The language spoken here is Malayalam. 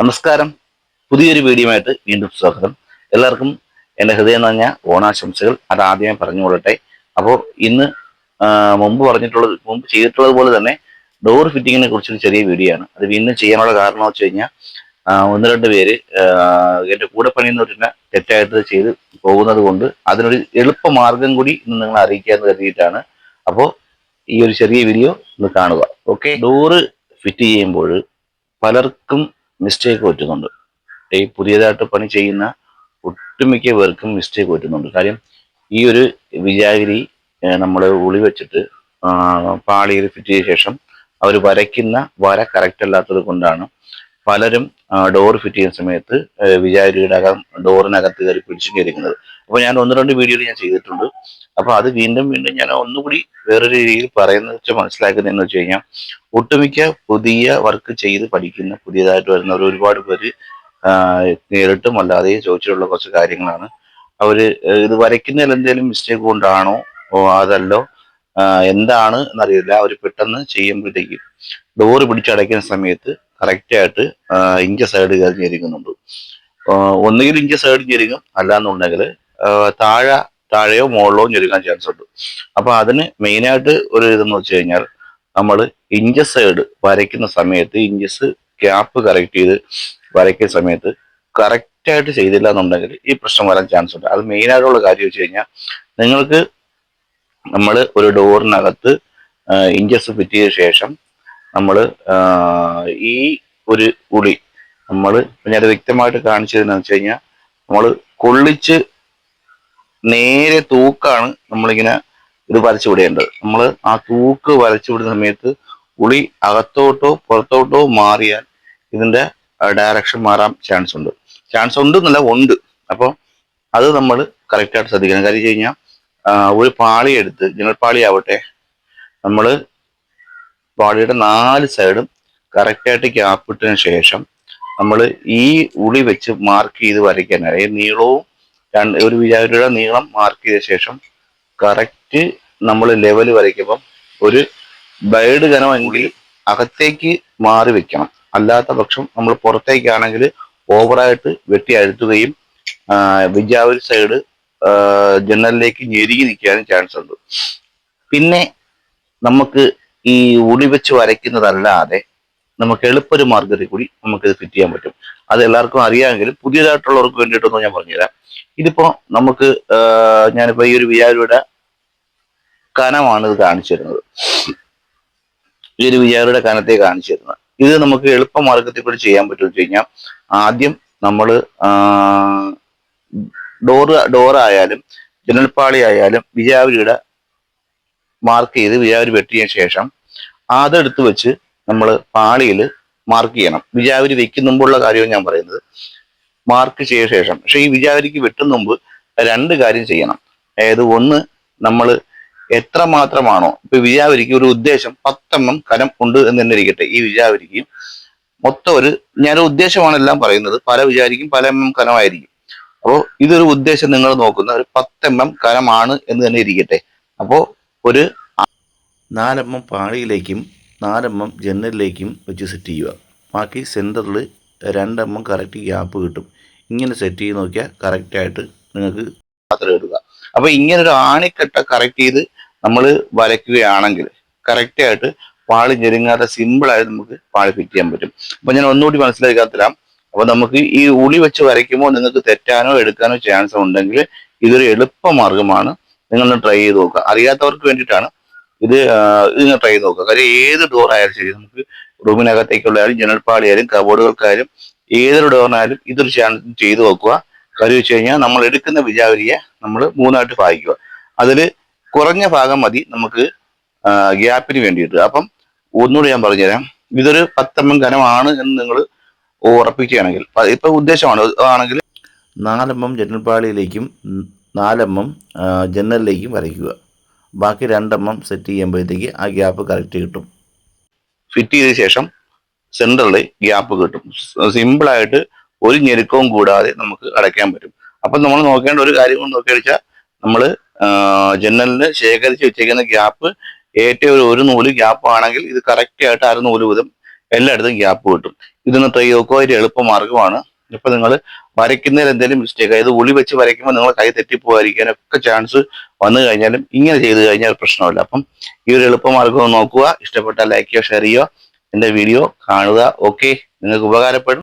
നമസ്കാരം. പുതിയൊരു വീഡിയോയുമായിട്ട് വീണ്ടും സ്വാഗതം. എല്ലാവർക്കും എന്റെ ഹൃദയം നിറഞ്ഞ ഓണാശംസകൾ. അത് ആദ്യമേ പറഞ്ഞുകൊള്ളട്ടെ അപ്പോൾ ഇന്ന് മുമ്പ് പറഞ്ഞിട്ടുള്ളത് മുമ്പ് ചെയ്തിട്ടുള്ളത് പോലെ തന്നെ ഡോർ ഫിറ്റിങ്ങിനെ കുറിച്ചൊരു ചെറിയ വീഡിയോ ആണ്. അത് വീണ്ടും ചെയ്യാനുള്ള കാരണം വെച്ച് കഴിഞ്ഞാൽ ഒന്ന് രണ്ട് പേര് എന്റെ കൂടെ പണിയുന്നവരിനെ തെറ്റായിട്ട് ചെയ്ത് പോകുന്നത് കൊണ്ട് അതിനൊരു എളുപ്പ മാർഗം കൂടി ഇന്ന് നിങ്ങളെ അറിയിക്കാമെന്ന് കരുതിയിട്ടാണ്. അപ്പോൾ ഈ ഒരു ചെറിയ വീഡിയോ ഒന്ന് കാണുക. ഓക്കെ? ഡോറ് ഫിറ്റ് ചെയ്യുമ്പോൾ പലർക്കും മിസ്റ്റേക്ക് പറ്റുന്നുണ്ട്. ഈ പുതിയതായിട്ട് പണി ചെയ്യുന്ന ഒട്ടുമിക്ക പേർക്കും മിസ്റ്റേക്ക് പറ്റുന്നുണ്ട്. കാര്യം ഈ ഒരു വിജാഗിരി നമ്മൾ ഉളി വെച്ചിട്ട് പാളിയിൽ ഫിറ്റ് ചെയ്ത ശേഷം അവർ വരയ്ക്കുന്ന വര കറക്റ്റ് അല്ലാത്തത് കൊണ്ടാണ് പലരും ഡോർ ഫിറ്റ് ചെയ്യുന്ന സമയത്ത് വിചാരിയുടെ ഡോറിനകത്ത് കയറി പിടിച്ചു കയറിക്കുന്നത്. അപ്പോൾ ഞാൻ ഒന്ന് രണ്ട് വീഡിയോയിൽ ഞാൻ ചെയ്തിട്ടുണ്ട്. അപ്പോൾ അത് വീണ്ടും വീണ്ടും ഞാൻ ഒന്നുകൂടി വേറൊരു രീതിയിൽ പറയുന്നത് വെച്ചാൽ മനസ്സിലാക്കുന്നതെന്ന് വെച്ച് കഴിഞ്ഞാൽ ഒട്ടുമിക്ക പുതിയ വർക്ക് ചെയ്ത് പഠിക്കുന്ന പുതിയതായിട്ട് വരുന്നവർ ഒരുപാട് പേര് നേരിട്ടും അല്ലാതെ ചോദിച്ചിട്ടുള്ള കുറച്ച് കാര്യങ്ങളാണ്. അവർ ഇത് വരയ്ക്കുന്നതിൽ എന്തെങ്കിലും മിസ്റ്റേക്ക് കൊണ്ടാണോ അതല്ലോ എന്താണ് എന്നറിയില്ല. അവർ പെട്ടെന്ന് ചെയ്യുമ്പോഴത്തേക്കും ഡോറ് പിടിച്ചടയ്ക്കുന്ന സമയത്ത് കറക്റ്റ് ഇന്ത്യ സൈഡ് ഞെരുങ്ങുന്നുണ്ട് ഒന്നുകിൽ ഇഞ്ച സൈഡ് ഞെരുങ്ങും അല്ലാന്നുണ്ടെങ്കിൽ താഴെ താഴെയോ മുകളിലോ ഞെരുങ്ങാൻ ചാൻസ് ഉണ്ട്. അപ്പൊ അതിന് മെയിനായിട്ട് ഒരു ഇതെന്ന് വെച്ച് കഴിഞ്ഞാൽ നമ്മൾ ഇഞ്ച സൈഡ് വരയ്ക്കുന്ന സമയത്ത് ഇഞ്ചസ് ക്യാപ്പ് കറക്റ്റ് ചെയ്ത് വരയ്ക്കുന്ന സമയത്ത് കറക്റ്റായിട്ട് ചെയ്തില്ല എന്നുണ്ടെങ്കിൽ ഈ പ്രശ്നം വരാൻ ചാൻസ് ഉണ്ട്. അത് മെയിനായിട്ടുള്ള കാര്യം വെച്ച് കഴിഞ്ഞാൽ നിങ്ങൾക്ക് നമ്മൾ ഒരു ഡോറിനകത്ത് ഇഞ്ചസ് ഫിറ്റ് ചെയ്ത ശേഷം നമ്മൾ ഈ ഒരു ഉളി നമ്മൾ ഞാൻ വ്യക്തമായിട്ട് കാണിച്ചതെന്ന് വെച്ച് കഴിഞ്ഞാൽ നമ്മൾ കൊള്ളിച്ച് നേരെ തൂക്കാണ് നമ്മളിങ്ങനെ ഇത് വരച്ചു വിടേണ്ടത്. നമ്മൾ ആ തൂക്ക് വരച്ചു വിടുന്ന സമയത്ത് ഉളി അകത്തോട്ടോ പുറത്തോട്ടോ മാറിയാൽ ഇതിന്റെ ഡയറക്ഷൻ മാറാൻ ചാൻസ് ഉണ്ട്. ചാൻസ് ഉണ്ട് എന്നല്ല ഉണ്ട്. അപ്പോൾ അത് നമ്മൾ കറക്റ്റായിട്ട് ശ്രദ്ധിക്കണം. കാര്യം കഴിഞ്ഞാൽ ഒരു പാളിയെടുത്ത് ജനൽ പാളി ആവട്ടെ നമ്മൾ പാളിയുടെ നാല് സൈഡും കറക്റ്റായിട്ട് ഇട്ടതിന് ശേഷം നമ്മൾ ഈ ഉളി വെച്ച് മാർക്ക് ചെയ്ത് വരയ്ക്കാൻ അതായത് നീളവും രണ്ട് ഒരു വിചാരിയുടെ നീളം മാർക്ക് ചെയ്ത ശേഷം കറക്റ്റ് നമ്മൾ ലെവൽ വരയ്ക്കുമ്പം ഒരു ബൈഡ് കനമെങ്കിൽ അകത്തേക്ക് മാറി വെക്കണം. അല്ലാത്ത പക്ഷം നമ്മൾ പുറത്തേക്കാണെങ്കിൽ ഓവറായിട്ട് വെട്ടി അഴുത്തുകയും വിജാവരി സൈഡ് ജനലിലേക്ക് ഞെരുകി നിൽക്കാനും ചാൻസ് ഉണ്ട്. പിന്നെ നമുക്ക് ഈ ഉളി വെച്ച് വരയ്ക്കുന്നതല്ലാതെ നമുക്ക് എളുപ്പൊരു മാർഗത്തിൽ കൂടി നമുക്കിത് ഫിറ്റ് ചെയ്യാൻ പറ്റും. അത് എല്ലാവർക്കും അറിയാമെങ്കിലും പുതിയതായിട്ടുള്ളവർക്ക് വേണ്ടിയിട്ടൊന്നും ഞാൻ പറഞ്ഞുതരാം. ഇതിപ്പോ നമുക്ക് ഞാനിപ്പോ ഈ ഒരു വിചാരിയുടെ കനമാണ് ഇത് കാണിച്ചു തരുന്നത്. ഈ ഒരു വിചാരിയുടെ കനത്തെ കാണിച്ചു തരുന്നത്. ഇത് നമുക്ക് എളുപ്പ മാർഗത്തിൽ കൂടി ചെയ്യാൻ പറ്റുമെന്ന് വെച്ച് കഴിഞ്ഞാൽ ആദ്യം നമ്മൾ ഡോറ് ഡോറായാലും ജനൽപ്പാളി ആയാലും വിജാവരിയുടെ മാർക്ക് ചെയ്ത് വിജാവരി വെട്ടിയ ശേഷം അതെടുത്ത് വെച്ച് നമ്മൾ പാളിയിൽ മാർക്ക് ചെയ്യണം. വിജാവരി വെക്കുന്ന മുമ്പുള്ള കാര്യവും ഞാൻ പറയുന്നത്. മാർക്ക് ചെയ്ത ശേഷം. പക്ഷെ ഈ വിജാവരിക്ക് വെട്ടുന്ന മുമ്പ് രണ്ട് കാര്യം ചെയ്യണം. അതായത് ഒന്ന് നമ്മൾ എത്ര മാത്രമാണോ ഇപ്പൊ വിജാവരിക്ക് ഒരു ഉദ്ദേശം പത്തെണ്ണം കനം ഉണ്ട് എന്ന് തന്നെ ഇരിക്കട്ടെ ഈ വിജാവരിക്ക്. മൊത്തം ഒരു ഞാനൊരു ഉദ്ദേശമാണ് എല്ലാം പറയുന്നത്. പല വിചാരിക്കും പല എം എം കനമായിരിക്കും. അപ്പോൾ ഇതൊരു ഉദ്ദേശം നിങ്ങൾ നോക്കുന്ന ഒരു പത്ത് എം എം കനമാണ് എന്ന് തന്നെ ഇരിക്കട്ടെ അപ്പോൾ ഒരു നാലമ്മം പാളിയിലേക്കും നാലെം എം ജനലിലേക്കും വെച്ച് സെറ്റ് ചെയ്യുക. ബാക്കി സെന്ററിൽ രണ്ടമ്മം കറക്റ്റ് ഗ്യാപ്പ് കിട്ടും. ഇങ്ങനെ സെറ്റ് ചെയ്ത് നോക്കിയാൽ കറക്റ്റായിട്ട് നിങ്ങൾക്ക് പാത്രം ഇടുക അപ്പോൾ ഇങ്ങനെ ഒരു ആണിക്കെട്ട കറക്റ്റ് ചെയ്ത് നമ്മൾ വരയ്ക്കുകയാണെങ്കിൽ കറക്റ്റായിട്ട് പാളി ഞെരുങ്ങാതെ സിമ്പിളായിട്ട് നമുക്ക് പാളി ഫിറ്റ് ചെയ്യാൻ പറ്റും. അപ്പൊ ഞാൻ ഒന്നുകൂടി മനസ്സിലാക്കാൻ തരാം. അപ്പോൾ നമുക്ക് ഈ ഉളി വെച്ച് വരയ്ക്കുമ്പോൾ നിങ്ങൾക്ക് തെറ്റാനോ എടുക്കാനോ ചാൻസ് ഉണ്ടെങ്കിൽ ഇതൊരു എളുപ്പ മാർഗമാണ് നിങ്ങളൊന്ന് ട്രൈ ചെയ്ത് നോക്കുക. അറിയാത്തവർക്ക് വേണ്ടിയിട്ടാണ് ഇത് ഇതിനെ ട്രൈ ചെയ്ത് നോക്കുക. കാര്യം ഏത് ഡോർ ആയാലും ശരി നമുക്ക് റൂമിനകത്തേക്കുള്ള ആയാലും ജനൽപ്പാളി ആയാലും കബോർഡുകൾക്കായാലും ഏതൊരു ഡോറിനായാലും ഇതൊരു ചാനൽ ചെയ്ത് നോക്കുക. കാര്യം വെച്ച് കഴിഞ്ഞാൽ നമ്മൾ എടുക്കുന്ന വിജാവരിയെ നമ്മൾ മൂന്നായിട്ട് ഭാഗിക്കുക. അതിൽ കുറഞ്ഞ ഭാഗം മതി നമുക്ക് ഗ്യാപ്പിന് വേണ്ടിയിട്ട്. അപ്പം ഒന്നുകൂടി ഞാൻ പറഞ്ഞുതരാം. ഇതൊരു പത്തമ്മം ഘനമാണ് എന്ന് നിങ്ങൾ ഉറപ്പിക്കുകയാണെങ്കിൽ ഇപ്പം ഉദ്ദേശമാണ്. ആണെങ്കിൽ നാലമ്മം ജനൽപ്പാളിയിലേക്കും നാലെണ്ണം ജനലിലേക്കും വരയ്ക്കുക. ബാക്കി രണ്ടെണ്ണം സെറ്റ് ചെയ്യുമ്പോഴത്തേക്ക് ആ ഗ്യാപ്പ് കറക്റ്റ് കിട്ടും. ഫിറ്റ് ചെയ്ത ശേഷം സെന്ററിൽ ഗ്യാപ്പ് കിട്ടും. സിമ്പിളായിട്ട് ഒരു ഞെരുക്കവും കൂടാതെ നമുക്ക് അടയ്ക്കാൻ പറ്റും. അപ്പം നമ്മൾ നോക്കേണ്ട ഒരു കാര്യം കൊണ്ട് വെച്ചാൽ നമ്മൾ ജനലിന് ശേഖരിച്ച് വെച്ചേക്കുന്ന ഗ്യാപ്പ് ഏറ്റവും ഒരു ഒരു നൂൽ ഗ്യാപ്പ് ആണെങ്കിൽ ഇത് കറക്റ്റ് ആയിട്ട് അര നൂൽ വിധം എല്ലായിടത്തും ഗ്യാപ്പ് കിട്ടും. ഇതിന് ട്രൈ നോക്കുക ഒരു എളുപ്പമാർഗമാണ് ഇപ്പൊ നിങ്ങൾ വരയ്ക്കുന്നതിൽ എന്തെങ്കിലും മിസ്റ്റേക്ക് അതായത് ഉളി വെച്ച് വരയ്ക്കുമ്പോൾ നിങ്ങൾ കൈ തെറ്റിപ്പോകാതിരിക്കാനൊക്കെ ചാൻസ് വന്നു കഴിഞ്ഞാലും ഇങ്ങനെ ചെയ്തു കഴിഞ്ഞാൽ പ്രശ്നമില്ല. അപ്പം ഈ ഒരു എളുപ്പമാർഗം നോക്കുക. ഇഷ്ടപ്പെട്ടാൽ ലൈക്ക് ഷെയർ ചെയ്യോ എന്റെ വീഡിയോ കാണുക. ഓക്കെ നിങ്ങൾക്ക് ഉപകാരപ്പെടും.